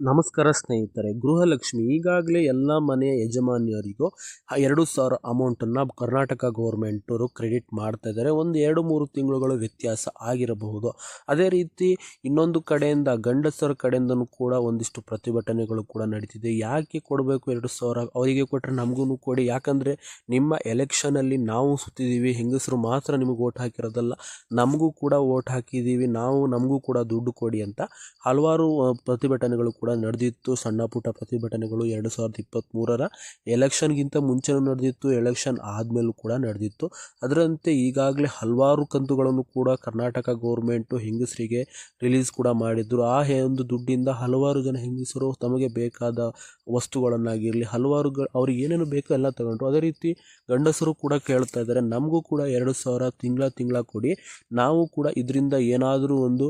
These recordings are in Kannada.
ನಮಸ್ಕಾರ ಸ್ನೇಹಿತರೆ, ಗೃಹಲಕ್ಷ್ಮಿ, ಈಗಾಗಲೇ ಎಲ್ಲ ಮನೆಯ ಯಜಮಾನಿಯರಿಗೂ ಎರಡು ಸಾವಿರ ಅಮೌಂಟನ್ನು ಕರ್ನಾಟಕ ಗೌರ್ಮೆಂಟವರು ಕ್ರೆಡಿಟ್ ಮಾಡ್ತಾ ಇದ್ದಾರೆ. ಒಂದು ಎರಡು ಮೂರು ತಿಂಗಳುಗಳ ವ್ಯತ್ಯಾಸ ಆಗಿರಬಹುದು. ಅದೇ ರೀತಿ ಇನ್ನೊಂದು ಕಡೆಯಿಂದ, ಗಂಡಸರ ಕಡೆಯಿಂದನೂ ಕೂಡ ಒಂದಿಷ್ಟು ಪ್ರತಿಭಟನೆಗಳು ಕೂಡ ನಡೀತಿದೆ. ಯಾಕೆ ಕೊಡಬೇಕು ಎರಡು ಸಾವಿರ? ಅವರಿಗೆ ಕೊಟ್ಟರೆ ನಮಗೂ ಕೊಡಿ. ಯಾಕಂದರೆ ನಿಮ್ಮ ಎಲೆಕ್ಷನಲ್ಲಿ ನಾವು ಸುತ್ತಿದ್ದೀವಿ ಹೆಂಗಸರು ಮಾತ್ರ ನಿಮಗೆ ಓಟ್ ಹಾಕಿರೋದಲ್ಲ, ನಮಗೂ ಕೂಡ ಓಟ್ ಹಾಕಿದ್ದೀವಿ ನಾವು ನಮಗೂ ಕೂಡ ದುಡ್ಡು ಕೊಡಿ ಅಂತ ಹಲವಾರು ಪ್ರತಿಭಟನೆಗಳು ನಡೆದಿತ್ತು. ಸಣ್ಣ ಪುಟ್ಟ ಪ್ರತಿಭಟನೆಗಳು ಎರಡು ಸಾವಿರದ ಇಪ್ಪತ್ತ್ಮೂರರ ಎಲೆಕ್ಷನ್ಗಿಂತ ಮುಂಚೆನೂ ನಡೆದಿತ್ತು. ಎಲೆಕ್ಷನ್ ಆದಮೇಲೂ ಕೂಡ ನಡೆದಿತ್ತು. ಅದರಂತೆ ಈಗಾಗಲೇ ಹಲವಾರು ಕಂತುಗಳನ್ನು ಕೂಡ ಕರ್ನಾಟಕ ಗೌರ್ಮೆಂಟು ಹೆಂಗಸರಿಗೆ ರಿಲೀಸ್ ಕೂಡ ಮಾಡಿದ್ರು. ಆ ಒಂದು ದುಡ್ಡಿಂದ ಹಲವಾರು ಜನ ಹೆಂಗಸರು ತಮಗೆ ಬೇಕಾದ ವಸ್ತುಗಳನ್ನಾಗಿರಲಿ, ಹಲವಾರು ಅವ್ರಿಗೆ ಏನೇನು ಬೇಕೋ ಎಲ್ಲ ತಗೊಂಡ್ರು. ಅದೇ ರೀತಿ ಗಂಡಸರು ಕೂಡ ಕೇಳ್ತಾ ಇದ್ದಾರೆ. ನಮಗೂ ಕೂಡ ಎರಡು ಸಾವಿರ ತಿಂಗಳ ತಿಂಗಳ ಕೊಡಿ. ನಾವು ಕೂಡ ಇದರಿಂದ ಏನಾದರೂ ಒಂದು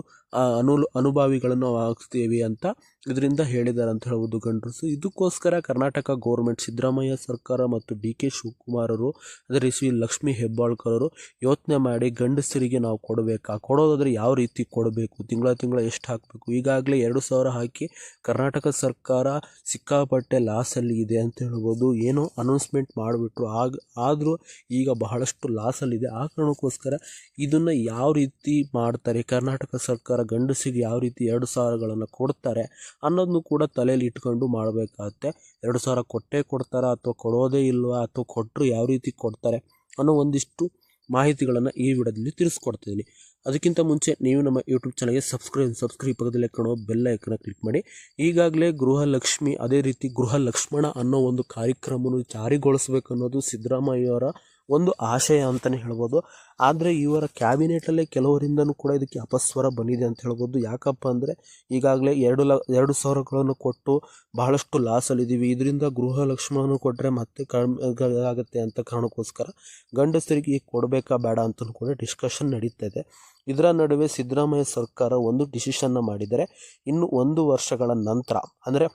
ಅನು ಅನುಭವಿಗಳನ್ನು ಹಾಕ್ತೀವಿ ಅಂತ ಇದರಿಂದ ಹೇಳಿದ್ದಾರೆ ಅಂತ ಹೇಳ್ಬೋದು ಗಂಡಸರು ಇದಕ್ಕೋಸ್ಕರ ಕರ್ನಾಟಕ ಗೌರ್ಮೆಂಟ್ ಸಿದ್ದರಾಮಯ್ಯ ಸರ್ಕಾರ ಮತ್ತು ಡಿ ಕೆ ಶಿವಕುಮಾರರು ಅದರ ಶ್ರೀ ಲಕ್ಷ್ಮೀ ಹೆಬ್ಬಾಳ್ಕರ್ ಅವರು ಯೋಚನೆ ಮಾಡಿ ಗಂಡಸರಿಗೆ ನಾವು ಕೊಡಬೇಕಾ? ಕೊಡೋದಾದರೆ ಯಾವ ರೀತಿ ಕೊಡಬೇಕು? ತಿಂಗಳ ತಿಂಗಳ ಎಷ್ಟು ಹಾಕಬೇಕು? ಈಗಾಗಲೇ ಎರಡು ಸಾವಿರ ಹಾಕಿ ಕರ್ನಾಟಕ ಸರ್ಕಾರ ಸಿಕ್ಕಾಪಟ್ಟೆ ಲಾಸಲ್ಲಿ ಇದೆ ಅಂತ ಹೇಳ್ಬೋದು. ಏನೋ ಅನೌನ್ಸ್ಮೆಂಟ್ ಮಾಡಿಬಿಟ್ರು. ಆಗ, ಆದರೂ ಈಗ ಬಹಳಷ್ಟು ಲಾಸಲ್ಲಿದೆ ಆ ಕಾರಣಕ್ಕೋಸ್ಕರ ಇದನ್ನು ಯಾವ ರೀತಿ ಮಾಡ್ತಾರೆ? ಕರ್ನಾಟಕ ಸರ್ಕಾರ ಗಂಡಸಿಗೆ ಯಾವ ರೀತಿ ಎರಡು ಸಾವಿರಗಳನ್ನು ಕೊಡ್ತಾರೆ? ಅನ್ನೋದನ್ನು ಕೂಡ ತಲೆಯಲ್ಲಿ ಇಟ್ಕೊಂಡು ಮಾಡಬೇಕಾಗತ್ತೆ. ಎರಡು ಸಾವಿರ ಕೊಟ್ಟೇ ಕೊಡ್ತಾರಾ ಅಥವಾ ಕೊಡೋದೇ ಇಲ್ವಾ ಅಥವಾ ಕೊಟ್ಟರು ಯಾವ ರೀತಿ ಕೊಡ್ತಾರೆ ಅನ್ನೋ ಒಂದಿಷ್ಟು ಮಾಹಿತಿಗಳನ್ನು ಈ ವಿಡಿಯೋದಲ್ಲಿ ತಿಳಿಸ್ಕೊಡ್ತಿದ್ದೀನಿ. ಅದಕ್ಕಿಂತ ಮುಂಚೆ ನೀವು ನಮ್ಮ ಯೂಟ್ಯೂಬ್ ಚಾನಲ್ಗೆ ಸಬ್ಸ್ಕ್ರೈಬ್ ಸಬ್ಸ್ಕ್ರೈಬ್ ಪಕ್ಕದಲ್ಲಿ ಕಾಣೋ ಬೆಲ್ ಐಕನ್ನ ಕ್ಲಿಕ್ ಮಾಡಿ. ಈಗಾಗಲೇ ಗೃಹಲಕ್ಷ್ಮಿ, ಅದೇ ರೀತಿ ಗೃಹ ಲಕ್ಷ್ಮಣ ಅನ್ನೋ ಒಂದು ಕಾರ್ಯಕ್ರಮವನ್ನು ಜಾರಿಗೊಳಿಸಬೇಕನ್ನೋದು ಸಿದ್ದರಾಮಯ್ಯವರ ಒಂದು ಆಶಯ ಅಂತಲೇ ಹೇಳ್ಬೋದು. ಆದರೆ ಇವರ ಕ್ಯಾಬಿನೆಟಲ್ಲೇ ಕೆಲವರಿಂದನೂ ಕೂಡ ಇದಕ್ಕೆ ಅಪಸ್ವರ ಬಂದಿದೆ ಅಂತ ಹೇಳ್ಬೋದು. ಯಾಕಪ್ಪ ಅಂದರೆ ಈಗಾಗಲೇ ಎರಡು ಲ, ಎರಡು ಸಾವಿರಗಳನ್ನು ಕೊಟ್ಟು ಬಹಳಷ್ಟು ಲಾಸಲ್ಲಿದ್ದೀವಿ ಇದರಿಂದ ಗೃಹ ಲಕ್ಷ್ಮಣ ಕೊಟ್ಟರೆ ಮತ್ತೆ ಕಡಿಮೆ ಆಗುತ್ತೆ ಅಂತ ಕಾರಣಕ್ಕೋಸ್ಕರ ಗಂಡಸರಿಗೆ ಈಗ ಕೊಡಬೇಕಾ ಬೇಡ ಅಂತಲೂ ಕೂಡ ಡಿಸ್ಕಷನ್ ನಡೀತಾ ಇದೆ. ಇದರ ನಡುವೆ ಸಿದ್ದರಾಮಯ್ಯ ಸರ್ಕಾರ ಒಂದು ಡಿಸಿಷನ್ನ ಮಾಡಿದರೆ ಇನ್ನು ಒಂದು ವರ್ಷಗಳ ನಂತರ, ಅಂದರೆ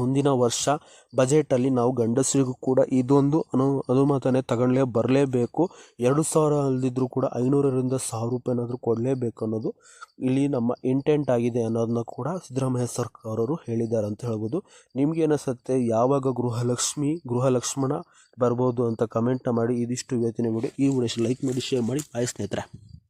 ಮುಂದಿನ ವರ್ಷ ಬಜೆಟಲ್ಲಿ ನಾವು ಗಂಡಸರಿಗೂ ಕೂಡ ಇದೊಂದು ಅನು ಅನುಮತನೆ ತಗೊಳ್ಳೇ, ಬರಲೇಬೇಕು. ಎರಡು ಸಾವಿರ ಅಲ್ಲದಿದ್ದರೂ ಕೂಡ ಐನೂರರಿಂದ ಸಾವಿರ ರೂಪಾಯಿನಾದರೂ ಕೊಡಲೇಬೇಕು ಅನ್ನೋದು ಇಲ್ಲಿ ನಮ್ಮ ಇಂಟೆಂಟ್ ಆಗಿದೆ ಅನ್ನೋದನ್ನ ಕೂಡ ಸಿದ್ದರಾಮಯ್ಯ ಸರ್ಕಾರವರು ಹೇಳಿದ್ದಾರೆ ಅಂತ ಹೇಳ್ಬೋದು. ನಿಮ್ಗೆ ಅನಿಸುತ್ತೆ ಯಾವಾಗ ಗೃಹಲಕ್ಷ್ಮಿ, ಗೃಹಲಕ್ಷ್ಮಣ ಬರ್ಬೋದು ಅಂತ ಕಮೆಂಟ್ನ ಮಾಡಿ ಇದಿಷ್ಟು ಇವತ್ತಿನ ಮಾಡಿ ಈ ವಿಡಿಯೋ ಲೈಕ್ ಮಾಡಿ ಶೇರ್ ಮಾಡಿ ಬಾಯ್ ಸ್ನೇಹಿತರೆ.